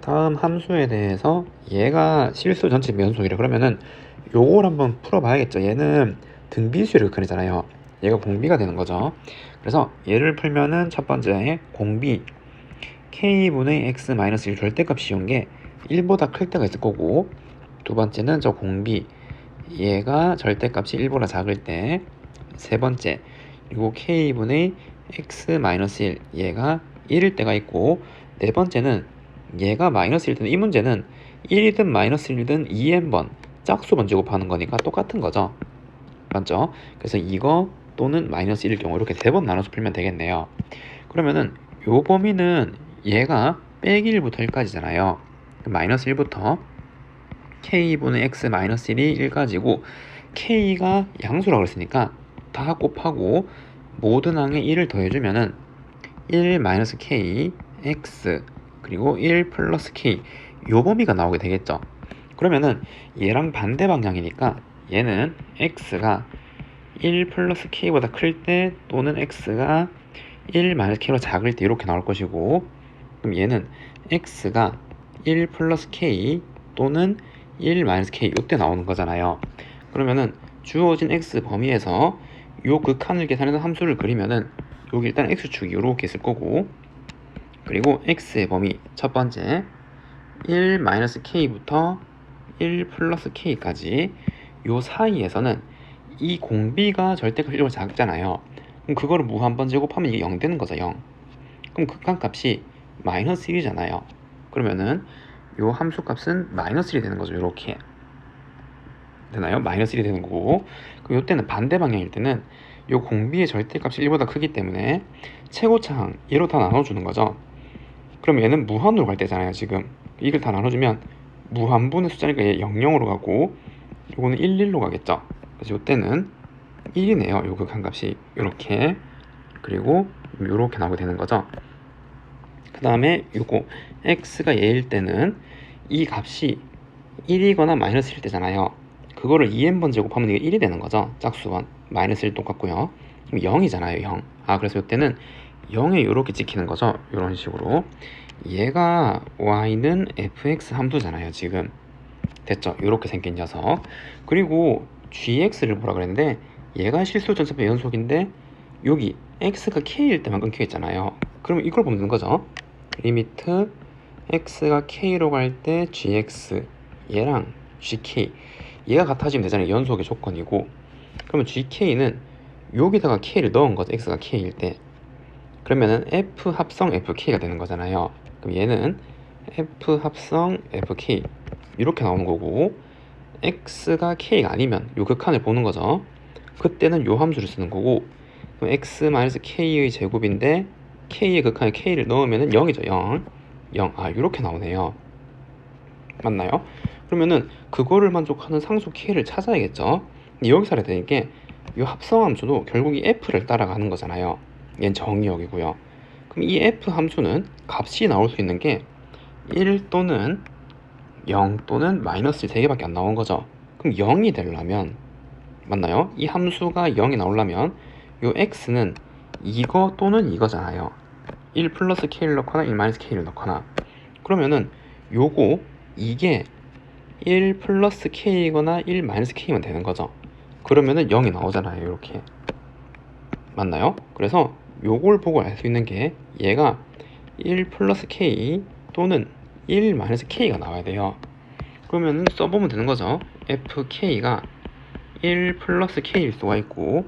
다음 함수에 대해서 얘가 실수 전체 면속이래. 그러면은 요걸 한번 풀어봐야겠죠. 얘는 등비수를 극한이잖아요. 얘가 공비가 되는 거죠. 그래서 얘를 풀면은 첫 번째 공비 k분의 x 마이너스 1 절대값 씌운 게 1보다 클 때가 있을 거고 두 번째는 저 공비 얘가 절대값이 1보다 작을 때 세 번째 그리고 k분의 x 마이너스 1 얘가 1일 때가 있고 네 번째는 얘가 마이너스 1일 때는 이 문제는 1이든 마이너스 1이든 2n번 짝수번 제곱하는 거니까 똑같은 거죠. 맞죠? 그래서 이거 또는 마이너스 1일 경우 이렇게 세 번 나눠서 풀면 되겠네요. 그러면은 요 범위는 얘가 빼기 1부터 1까지잖아요. 마이너스 1부터 k분의 x 마이너스 1이 1까지고 k가 양수라고 그랬으니까 다 곱하고 모든 항에 1을 더해주면은 1 마이너스 k x 그리고 1 플러스 k 요 범위가 나오게 되겠죠. 그러면은 얘랑 반대 방향이니까 얘는 x가 1 플러스 k보다 클 때 또는 x가 1 마이너스 k보다 작을 때 이렇게 나올 것이고 그럼 얘는 x가 1 플러스 k 또는 1 마이너스 k 이때 나오는 거잖아요. 그러면은 주어진 x 범위에서 요 극한을 계산해서 함수를 그리면은 여기 일단 x축이 이렇게 있을 거고 그리고 x의 범위 첫 번째 1 마이너스 k부터 1 플러스 k까지 요 사이에서는 이 공비가 1보다 작잖아요. 그럼 그거를 무 한 번 제곱하면 이게 0 되는 거죠 0 그럼 극한값이 마이너스 1이잖아요. 그러면은 요 함수 값은 마이너스 1이 되는 거죠 이렇게. 되나요? 마이너스 1이 되는 거고. 그럼 요때는 반대 방향일 때는 요 공비의 절대값이 1보다 크기 때문에 최고차항 얘로 다 나눠주는 거죠 그럼 얘는 무한으로 갈 때잖아요 지금. 이걸 다 나눠주면 무한분의 숫자니까 얘 00으로 가고 요거는 1, 1로 가겠죠? 그래서 요때는 1이네요 요 극한 값이. 요렇게. 그리고 요렇게 나오게 되는 거죠? 그 다음에 요거 x가 얘일 때는 이 값이 1이거나 마이너스 1일 때잖아요. 그거를 2n번 제곱하면 이게 1이 되는 거죠? 짝수번. 마이너스 1 똑같고요. 그럼 0이잖아요 0. 아 그래서 이때는 0에 이렇게 찍히는 거죠? 이런 식으로. 얘가 y는 fx 함수잖아요 지금. 됐죠? 이렇게 생긴 녀석. 그리고 gx를 보라 그랬는데? 얘가 실수 전체의 연속인데 여기 x가 k일 때만 끊겨 있잖아요. 그럼 이걸 보면 되는 거죠? 리미트 x가 k로 갈 때 gx 얘랑 gk. 얘가 같아지면 되잖아요. 연속의 조건이고. 그러면 gk는 여기다가 k를 넣은 거죠. x가 k일 때 그러면은 f 합성 fk가 되는 거잖아요. 그럼 얘는 f 합성 fk 이렇게 나오는 거고 x가 k가 아니면 요 극한을 보는 거죠. 그때는 요 함수를 쓰는 거고 그럼 x-k의 제곱인데 k의 극한에 k를 넣으면은 0이죠 0 0. 아 이렇게 나오네요. 맞나요? 그러면은 그거를 만족하는 상수 k를 찾아야겠죠. 여기서 알아야 되는 게 이 합성 함수도 결국 이 f를 따라가는 거잖아요 얘는 정의역이고요. 그럼 이 f 함수는 값이 나올 수 있는 게 1 또는 0 또는 마이너스 3개밖에 안 나온 거죠. 그럼 0이 되려면 맞나요? 이 함수가 0이 나오려면 요 x는 이거 또는 이거잖아요. 1 플러스 k를 넣거나 1 마이너스 k를 넣거나. 그러면은 요거 이게 1 플러스 k이거나 1 마이너스 k면 되는 거죠. 그러면은 0이 나오잖아요 이렇게. 맞나요? 그래서 요걸 보고 알 수 있는 게 얘가 1 플러스 k 또는 1 마이너스 k가 나와야 돼요. 그러면 써보면 되는 거죠. Fk가 1 플러스 k일 수가 있고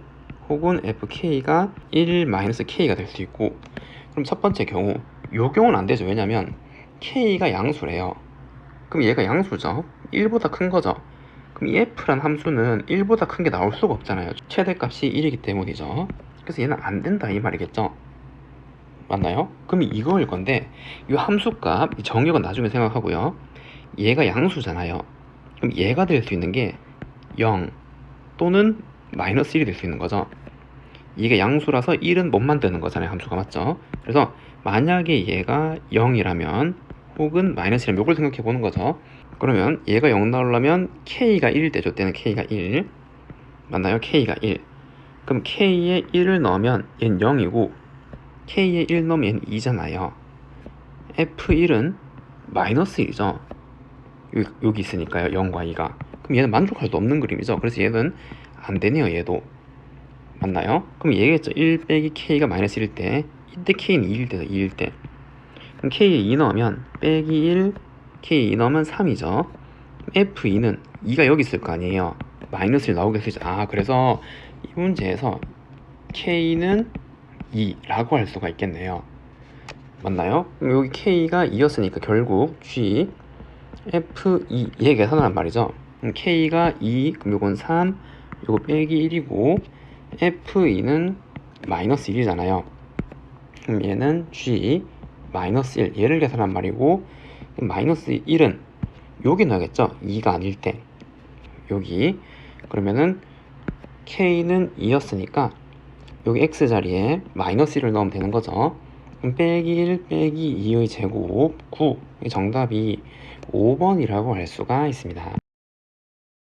혹은 fk가 1 마이너스 k가 될 수 있고. 그럼 첫 번째 경우 요 경우는 안 되죠. 왜냐면 k가 양수래요. 그럼 얘가 양수죠. 1보다 큰 거죠. 그럼 이 f란 함수는 1보다 큰 게 나올 수가 없잖아요. 최대값이 1이기 때문이죠 그래서 얘는 안 된다 이 말이겠죠? 맞나요? 그럼 이거일 건데 이 함수값 이 정역은 나중에 생각하고요. 얘가 양수잖아요. 그럼 얘가 될 수 있는 게 0 또는 마이너스 1이 될 수 있는 거죠. 이게 양수라서 1은 못 만드는 거잖아요 함수가. 맞죠? 그래서 만약에 얘가 0이라면 혹은 마이너스라면 이걸 생각해 보는 거죠. 그러면 얘가 0 나오려면 k가 1일 때죠. 때는 k가 1 맞나요? k가 1 그럼 k에 1을 넣으면 얘는 0이고 k에 1 넣으면 얘는 2잖아요 f1은 마이너스 1이죠. 여기, 있으니까요. 0과 2가. 그럼 얘는 만족할 수 없는 그림이죠. 그래서 얘는 안 되네요. 얘도. 맞나요? 그럼 얘기했죠. 1 빼기 k가 마이너스 1일 때 이때 k는 2일 때죠. 2일 때. 그럼 k에 2 넣으면 빼기 1 k 2 넣으면 3이죠. f2는 2가 여기 있을 거 아니에요. 마이너스 1 나오겠죠. 아 그래서 이 문제에서 k는 2라고 할 수가 있겠네요. 맞나요? 여기 k가 2였으니까 결국 g f2 얘 계산하란 말이죠. k가 2, 그럼 요건 3, 요거 빼기 1이고 f2는 마이너스 1이잖아요. 그럼 얘는 g 마이너스 1 얘를 계산한 말이고 마이너스 1은 여기 넣어야겠죠. 2가 아닐 때 여기 그러면은 k는 2였으니까 여기 x 자리에 마이너스 1을 넣으면 되는 거죠. 그럼 빼기 1 빼기 2의 제곱 9이 정답이 5번이라고 할 수가 있습니다.